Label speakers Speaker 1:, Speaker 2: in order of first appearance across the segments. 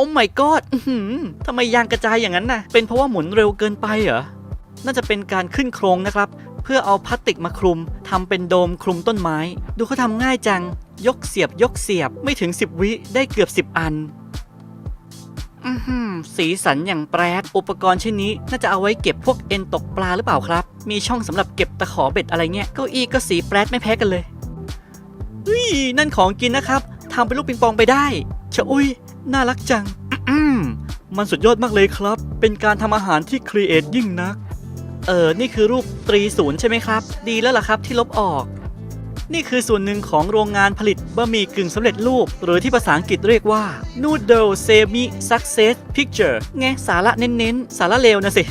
Speaker 1: อ้ my god ทำไมยางกระจายอย่างนั้นน่ะ เป็นเพราะว่าหมุนเร็วเกินไปเหรอ น่าจะเป็นการขึ้นโครงนะครับ เพื่อเอาพลาสติกมาคลุมทำเป็นโดมคลุมต้นไม้ ดูเขาทำง่ายจัง ยกเสียบยกเสียบไม่ถึง 10 วิได้เกือบ 10 อันสีสันอย่างแปรดอุปกรณ์ชิ้นนี้น่าจะเอาไว้เก็บพวกเอ็นตกปลาหรือเปล่าครับ มีช่องสำหรับเก็บตะขอเบ็ดอะไรเงี้ยเก้าอี้ก็สีแปรดไม่แพ้กันเลยเฮ้ยนั่นของกินนะครับทำเป็นลูกปิงปองไปได้ชะอุ้ย น่ารักจัง มันสุดยอดมากเลยครับ เป็นการทำอาหารที่ครีเอทยิ่งนัก เออ นี่คือรูปตรีศูนย์ใช่ไหมครับ ดีแล้วล่ะครับที่ลบออก นี่คือส่วนหนึ่งของโรงงานผลิตบะหมี่กึ่งสำเร็จรูป หรือที่ภาษาอังกฤษเรียกว่า Noodle Semi Success Picture ไงสาระเน้นๆ สาระเลวนะสิ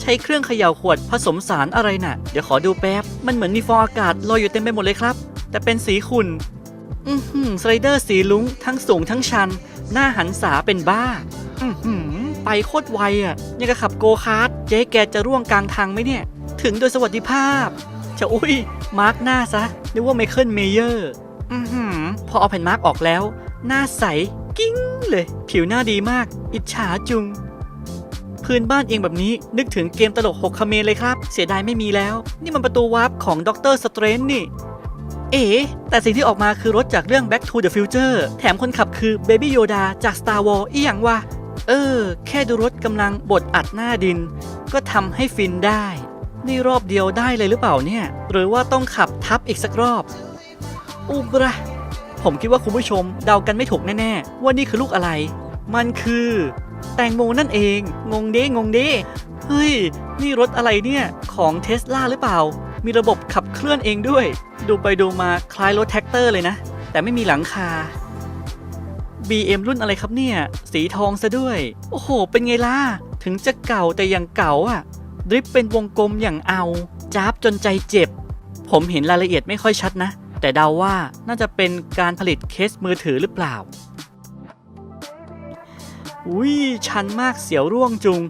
Speaker 1: ใช้เครื่องเขย่าขวดผสมสารอะไรน่ะ เดี๋ยวขอดูแป๊บ มันเหมือนมีฟองอากาศลอยอยู่เต็มไปหมดเลยครับ แต่เป็นสีขุ่น อือหือสไลเดอร์สีลุ้งทั้งสูงทั้งชัน หน้าหันษาเป็นบ้า อือหือไปโคตรไวอะ ยังกับขับโกคาร์ทเจ๊แกจะร่วงกลางทางไหมเนี่ย ถึงโดยสวัสดิภาพจะอุ้ย มาร์กหน้าซะนึกว่าไมเคิลเมเยอร์อือหือพอเอาแผ่นมาร์กออกแล้ว หน้าใส กิ้งเลย ผิวหน้าดีมาก อิจฉาจุงพื้นบ้านเองแบบนี้นึกถึงเกมตลกหกคเมนเลยครับ เสียดายไม่มีแล้ว นี่มันประตูวาร์ปของด็อกเตอร์สเตรนนี่ เอ๋แต่สิ่งที่ออกมาคือรถจากเรื่อง Back to the Future แถมคนขับคือ Baby Yoda จาก Star Wars อีหยังวะ เออ แค่ดูรถกำลังบดอัดหน้าดิน ก็ทำให้ฟินได้ นี่รอบเดียวได้เลยหรือเปล่าเนี่ย หรือว่าต้องขับทับอีกสักรอบ อุบระผมคิดว่าคุณผู้ชมเดากันไม่ถูกแน่ๆ ว่านี่คือลูกอะไร มันคือ แตงโมนั่นเอง งงเด้งงเด้เฮ้ย นี่รถอะไรเนี่ย ของเทสลาหรือเปล่า มีระบบขับ เคลื่อนเองด้วย ดูไปดูมาคล้ายรถแท็กเตอร์เลยนะ แต่ไม่มีหลังคา BM รุ่นอะไรครับเนี่ย สีทองซะด้วย โอ้โห เป็นไงล่ะ ถึงจะเก่าแต่ยังเก่าอะดริฟเป็นวงกลมอย่างเอาจ้าบจนใจเจ็บ ผมเห็นรายละเอียดไม่ค่อยชัดนะ แต่เดาว่าน่าจะเป็นการผลิตเคสมือถือหรือเปล่า อุ้ยชันมากเสียวร่วงจุง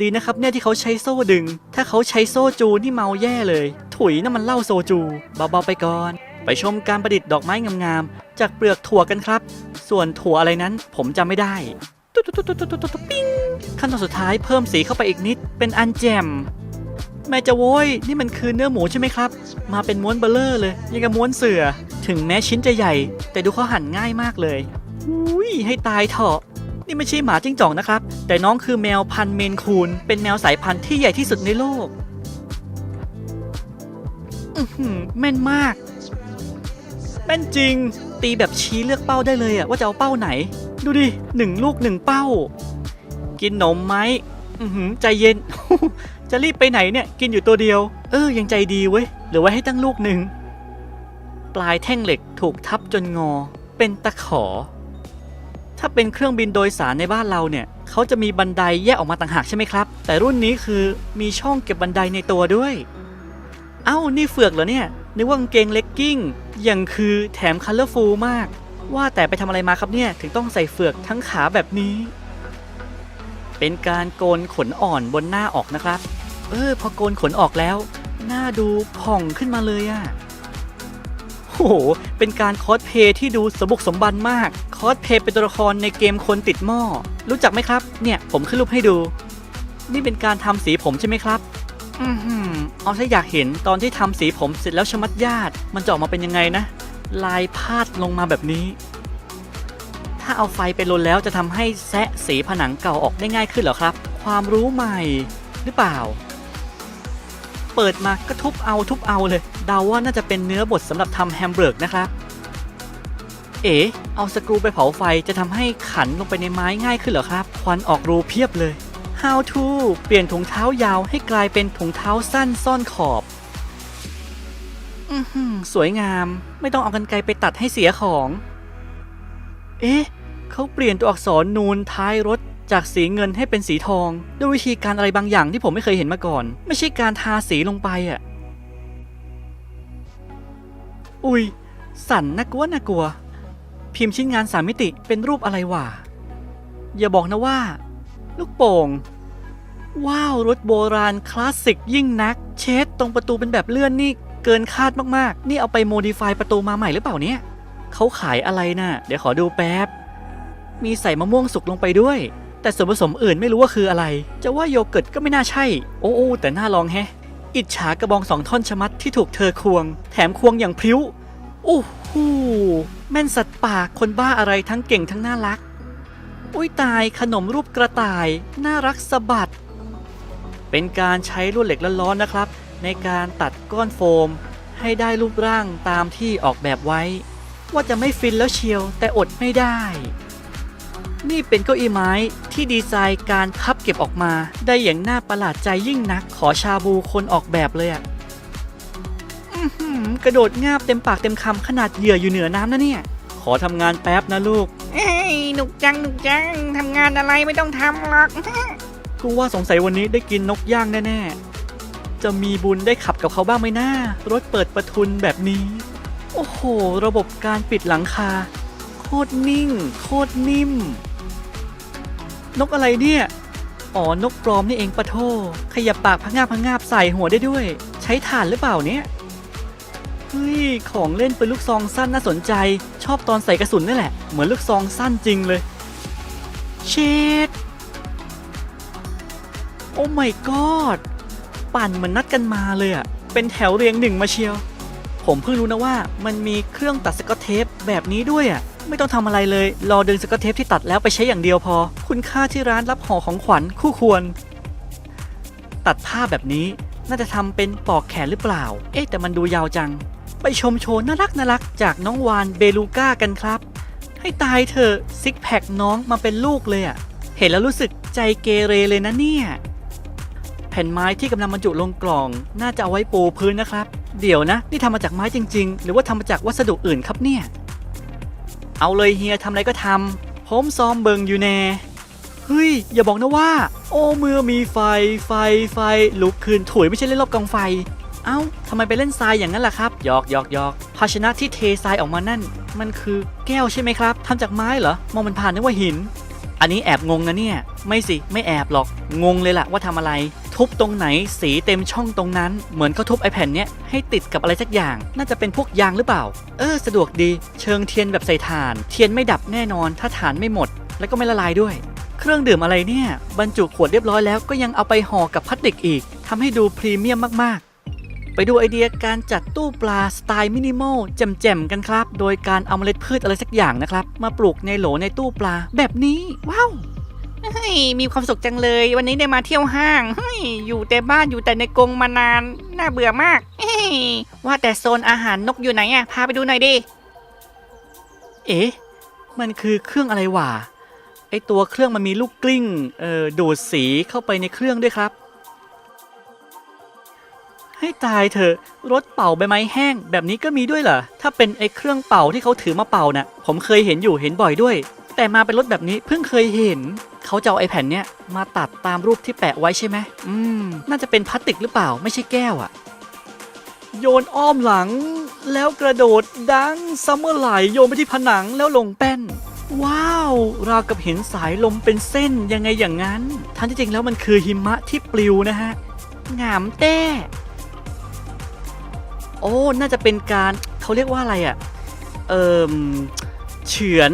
Speaker 1: ดีนะครับเนี่ยที่เขาใช้โซ่ดึง ถ้าเขาใช้โซ่จูนี่เมาแย่เลย ถุยน้ำมันเหล้าโซจูเบาๆไปก่อน ไปชมการประดิษฐ์ดอกไม้งามๆจากเปลือกถั่วกันครับ ส่วนถั่วอะไรนั้นผมจำไม่ได้ตุ๊ดตุ๊ตุ๊ตุ๊ตุ๊ปิ้งขั้นตอนสุดท้ายเพิ่มสีเข้าไปอีกนิด เป็นอันแจมแม่จะโว้ยนี่มันคือเนื้อหมูใช่ไหมครับ มาเป็นม้วนเบลเลอร์เลย ยังกับม้วนเสือ ถึงแม้ชิ้นจะใหญ่ แต่ดูเขาหั่นง่ายมากเลยอุ้ยให้ตายเถอะนี่ไม่ใช่หมาจิ้งจอกนะครับ แต่น้องคือแมวพันเมนคูน เป็นแมวสายพันธุ์ที่ใหญ่ที่สุดในโลก อือหือแม่นมาก แม่นจริง ตีแบบชี้เลือกเป้าได้เลยอะว่าจะเอาเป้าไหน ดูดิหนึ่งลูกหนึ่งเป้า กินนมไหมอือหือใจเย็น จะรีบไปไหนเนี่ยกินอยู่ตัวเดียว เออยังใจดีเว้ยหลือไว้ให้ตั้งลูกหนึ่ง ปลายแท่งเหล็กถูกทับจนงอ เป็นตะขอ ถ้าเป็นเครื่องบินโดยสารในบ้านเราเนี่ยเขาจะมีบันไดแยกออกมาต่างหากใช่ไหมครับ แต่รุ่นนี้คือมีช่องเก็บบันไดในตัวด้วย เอ้า นี่เฟือกเหรอเนี่ยนึกว่ากางเกงเลกกิ้งอย่างคือแถมคัลเลอร์ฟูลมาก ว่าแต่ไปทำอะไรมาครับเนี่ยถึงต้องใส่เฟือกทั้งขาแบบนี้ เป็นการโกนขนอ่อนบนหน้าออกนะครับ เออ พอโกนขนออกแล้ว หน้าดูผ่องขึ้นมาเลยอะ โอ้โห เป็นการคอสเพย์ที่ดูสมบุกสมบันมาก คอสเพย์เป็นตัวละครในเกมคนติดหม้อ รู้จักไหมครับ เนี่ยผมขึ้นรูปให้ดู นี่เป็นการทำสีผมใช่ไหมครับ อือหือเอาถ้าอยากเห็นตอนที่ทำสีผมเสร็จแล้วชมัดญาติ มันจะออกมาเป็นยังไงนะ ลายพาดลงมาแบบนี้ ถ้าเอาไฟไปลนแล้วจะทำให้แซะสีผนังเก่าออกได้ง่ายขึ้นเหรอครับ ความรู้ใหม่หรือเปล่า เปิดมาก็ทุบเอาทุบเอาเลย เดาว่าน่าจะเป็นเนื้อบดสำหรับทำแฮมเบอร์กนะครับ เอ๋เอาสกรูไปเผาไฟจะทำให้ขันลงไปในไม้ง่ายขึ้นเหรอครับ ควันออกรูเพียบเลย How to เปลี่ยนถุงเท้ายาวให้กลายเป็นถุงเท้าสั้นซ่อนขอบ อือหือสวยงาม ไม่ต้องเอากันไกรไปตัดให้เสียของ เอ๊ะเขาเปลี่ยนตัวอักษรนูนท้ายรถจากสีเงินให้เป็นสีทอง ด้วยวิธีการอะไรบางอย่างที่ผมไม่เคยเห็นมาก่อน ไม่ใช่การทาสีลงไปอะ่ะ อุ้ย สันน่ากลัวน่ากลัว พิมพ์ชิ้นงานสามมิติเป็นรูปอะไรวะอย่าบอกนะว่า ลูกโป่ง ว้าวรถโบราณคลาสสิกยิ่งนัก เชดตรงประตูเป็นแบบเลื่อนนี่เกินคาดมากๆ นี่เอาไปโมดิฟายประตูมาใหม่หรือเปล่าเนี่ยเขาขายอะไรนะ่ะ เดี๋ยวขอดูแป๊บ มีใส่มะม่วงสุกลงไปด้วย แต่ส่วนผสมอื่นไม่รู้ว่าคืออะไร จะว่าโยเกิร์ตก็ไม่น่าใช่ โอ้โอ้แต่น่าลองแฮะ อิจฉากระบองสองท่อนชะมัดที่ถูกเธอควง แถมควงอย่างพริ้วโอ้โหแม่นสัตว์ป่าคนบ้าอะไรทั้งเก่งทั้งน่ารัก อุ้ยตายขนมรูปกระต่าย น่ารักสะบัด เป็นการใช้ลวดเหล็กร้อนๆนะครับ ในการตัดก้อนโฟม ให้ได้รูปร่างตามที่ออกแบบไว้ ว่าจะไม่ฟินแล้วเชียวแต่อดไม่ได้ นี่เป็นเก้าอี้ไม้ที่ดีไซน์การพับเก็บออกมา ได้อย่างน่าประหลาดใจยิ่งนักขอชาบูคนออกแบบเลยอะอื้อหือกระโดดงาบเต็มปากเต็มคำขนาดเหยื่ออยู่เหนือน้ำนะเนี่ย ขอทำงานแป๊บนะลูก
Speaker 2: เอ้ยหนุกจังหนุกจังทำงานอะไรไม่ต้องทำหรอก
Speaker 1: กูว่าสงสัยวันนี้ได้กินนกย่างแน่ๆ จะมีบุญได้ขับกับเขาบ้างไหมนะรถเปิดประทุนแบบนี้ โอ้โห ระบบการปิดหลังคา โคตรนิ่ง โคตรนิ่ม นกอะไรเนี่ย อ๋อ นกปลอมนี่เองปะโทขยับปากพะงาบพะงาบใส่หัวได้ด้วย ใช้ถ่านหรือเปล่าเนี่ย เฮ้ย ของเล่นเป็นลูกซองสั้นน่าสนใจ ชอบตอนใส่กระสุนนี่แหละ เหมือนลูกซองสั้นจริงเลย เชดโอ้ my god ปั่นเหมือนนัดกันมาเลยอะเป็นแถวเรียงหนึ่งมาเชียว ผมเพิ่งรู้นะว่ามันมีเครื่องตัดสกอตเทปแบบนี้ด้วยอะ ไม่ต้องทำอะไรเลย รอดึงสกอตเทปที่ตัดแล้วไปใช้อย่างเดียวพอ คุณค่าที่ร้านรับห่อของขวัญคู่ควร ตัดผ้าแบบนี้น่าจะทำเป็นปอกแขนหรือเปล่า เอ๊ะแต่มันดูยาวจัง ไปชมโชว์น่ารักน่ารักจากน้องวานเบลูก้ากันครับ ให้ตายเถอะซิกแพคน้องมาเป็นลูกเลยอะเห็นแล้วรู้สึกใจเกเรเลยนะเนี่ย แผ่นไม้ที่กำลังบรรจุลงกล่อง น่าจะเอาไว้ปูพื้นนะครับ เดี๋ยวนะ นี่ทำมาจากไม้จริง ๆ หรือว่าทำมาจากวัสดุอื่นครับเนี่ย เอาเลยเฮียทำอะไรก็ทำผมซ้อมเบิงอยู่แน่เฮ้ย อย่าบอกนะว่า โอ้เมื่อมีไฟไฟไฟลุกขึ้นถุยไม่ใช่เล่นรอบกองไฟ เอ้าทำไมไปเล่นทรายอย่างนั้นล่ะครับหยอกหยอกหยอกภาชนะที่เททรายออกมานั่น มันคือแก้วใช่ไหมครับทำจากไม้เหรอมองมันผ่านนึกว่าหิน อันนี้แอบงงนะเนี่ย ไม่สิไม่แอบหรอกงงเลยล่ะว่าทำอะไร ทุบตรงไหนสีเต็มช่องตรงนั้น เหมือนเขาทุบไอแผ่นเนี้ยให้ติดกับอะไรสักอย่าง น่าจะเป็นพวกยางหรือเปล่า เออ สะดวกดี เชิงเทียนแบบใส่ถ่าน เทียนไม่ดับแน่นอน ถ้าถ่านไม่หมด แล้วก็ไม่ละลายด้วย เครื่องดื่มอะไรเนี่ย บรรจุขวดเรียบร้อยแล้วก็ยังเอาไปห่อกับพลาสติกอีกทำให้ดูพรีเมียมมากๆ ไปดูไอเดียการจัดตู้ปลาสไตล์มินิมอลแจ่มๆกันครับ โดยการเอาเมล็ดพืชอะไรสักอย่างนะครับ มาปลูกในโหลในตู้ปลาแบบนี้ ว้าว
Speaker 2: เฮ้ยมีความสุขจังเลย วันนี้ได้มาเที่ยวห้างเฮ้ยอยู่แต่บ้านอยู่แต่ในกรงมานาน น่าเบื่อมากเฮ้ยว่าแต่โซนอาหารนกอยู่ไหนอะพาไปดูหน่อยดิ
Speaker 1: เอ๊ะ มันคือเครื่องอะไรวะไอตัวเครื่องมันมีลูกกลิ้งเอ่อดูดสีเข้าไปในเครื่องด้วยครับ ให้ตายเถอะรถเป่าใบไม้แห้ง แบบนี้ก็มีด้วยเหรอถ้าเป็นไอเครื่องเป่าที่เขาถือมาเป่าน่ะผมเคยเห็นอยู่เห็นบ่อยด้วย แต่มาเป็นรถแบบนี้เพิ่งเคยเห็น เขาจะเอาไอแผ่นเนี้ยมาตัดตามรูปที่แปะไว้ใช่ไหมอืม น่าจะเป็นพลาสติกหรือเปล่าไม่ใช่แก้วอะโยนอ้อมหลัง แล้วกระโดดดังซัมเมอร์ไหลโยนไปที่ผนังแล้วลงแป้น ว้าวราวกับเห็นสายลมเป็นเส้นยังไงอย่างนั้นทั้งที่จริงแล้วมันคือหิมะที่ปลิวนะฮะงามแต้โอ้ น่าจะเป็นการเขาเรียกว่าอะไรอะ่ะ เอิมเฉือน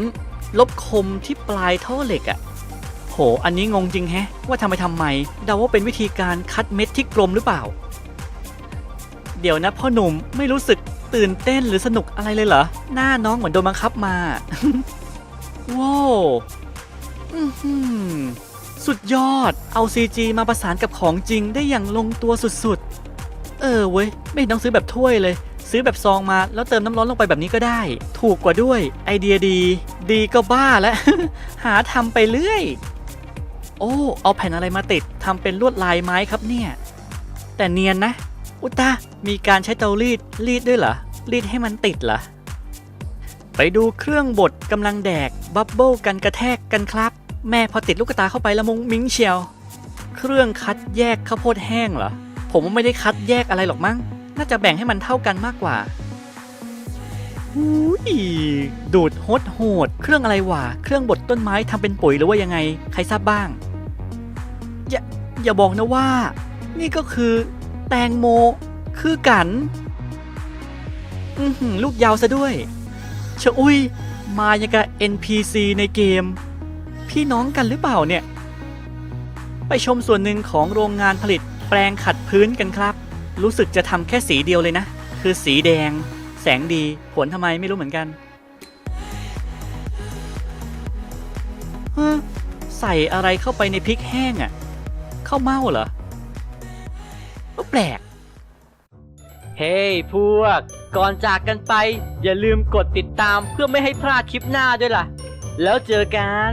Speaker 1: ลบคมที่ปลายท่อเหล็กอะ่ะ โห อันนี้งงจริงแฮะ ว่าทำไปทำไมเดาว่าเป็นวิธีการคัดเม็ดที่กลมหรือเปล่า เดี๋ยวนะพ่อหนุ่มไม่รู้สึกตื่นเต้นหรือสนุกอะไรเลยเหรอ หน้าน้องเหมือนโดนบังคับมา ว้าวสุดยอด เอา CG มาประสานกับของจริงได้อย่างลงตัวสุดๆ เออเว้ย ไม่ต้องซื้อแบบถ้วยเลย ซื้อแบบซองมาแล้วเติมน้ำร้อนลงไปแบบนี้ก็ได้ ถูกกว่าด้วย ไอเดียดี ดีก็บ้าแล้ว หาทำไปเรื่อย โอ้ เอาแผ่นอะไรมาติดทำเป็นลวดลายไม้ครับเนี่ย แต่เนียนนะ อุตตามีการใช้เตารีดรีดด้วยเหรอ รีดให้มันติดเหรอ ไปดูเครื่องบดกำลังแดก บับเบิลกันกระแทกกันครับ แม่พอติดลูกตาเข้าไปละมุงมิ้งเชียว เครื่องคัดแยกข้าวโพดแห้งเหรอ ผมว่าไม่ได้คัดแยกอะไรหรอกมั้ง น่าจะแบ่งให้มันเท่ากันมากกว่าหูยดูดโหดโหด เครื่องอะไรวะ เครื่องบดต้นไม้ทำเป็นปุ๋ยหรือว่ายังไง ใครทราบบ้าง อย่าอย่าบอกนะว่า นี่ก็คือแตงโมคือกันอือหือลูกยาวซะด้วยเชะอุ้ย มาย่างกับ NPC ในเกม พี่น้องกันหรือเปล่าเนี่ย ไปชมส่วนหนึ่งของโรงงานผลิตแปลงขัดพื้นกันครับ รู้สึกจะทำแค่สีเดียวเลยนะ คือสีแดง แสงดี ผลทำไมไม่รู้เหมือนกันฮะใส่อะไรเข้าไปในพริกแห้งอะ่ะ ข้าวเม่าเหรอก็แปลก
Speaker 3: เฮ้ยพวก ก่อนจากกันไป อย่าลืมกดติดตามเพื่อไม่ให้พลาดคลิปหน้าด้วยล่ะ แล้วเจอกัน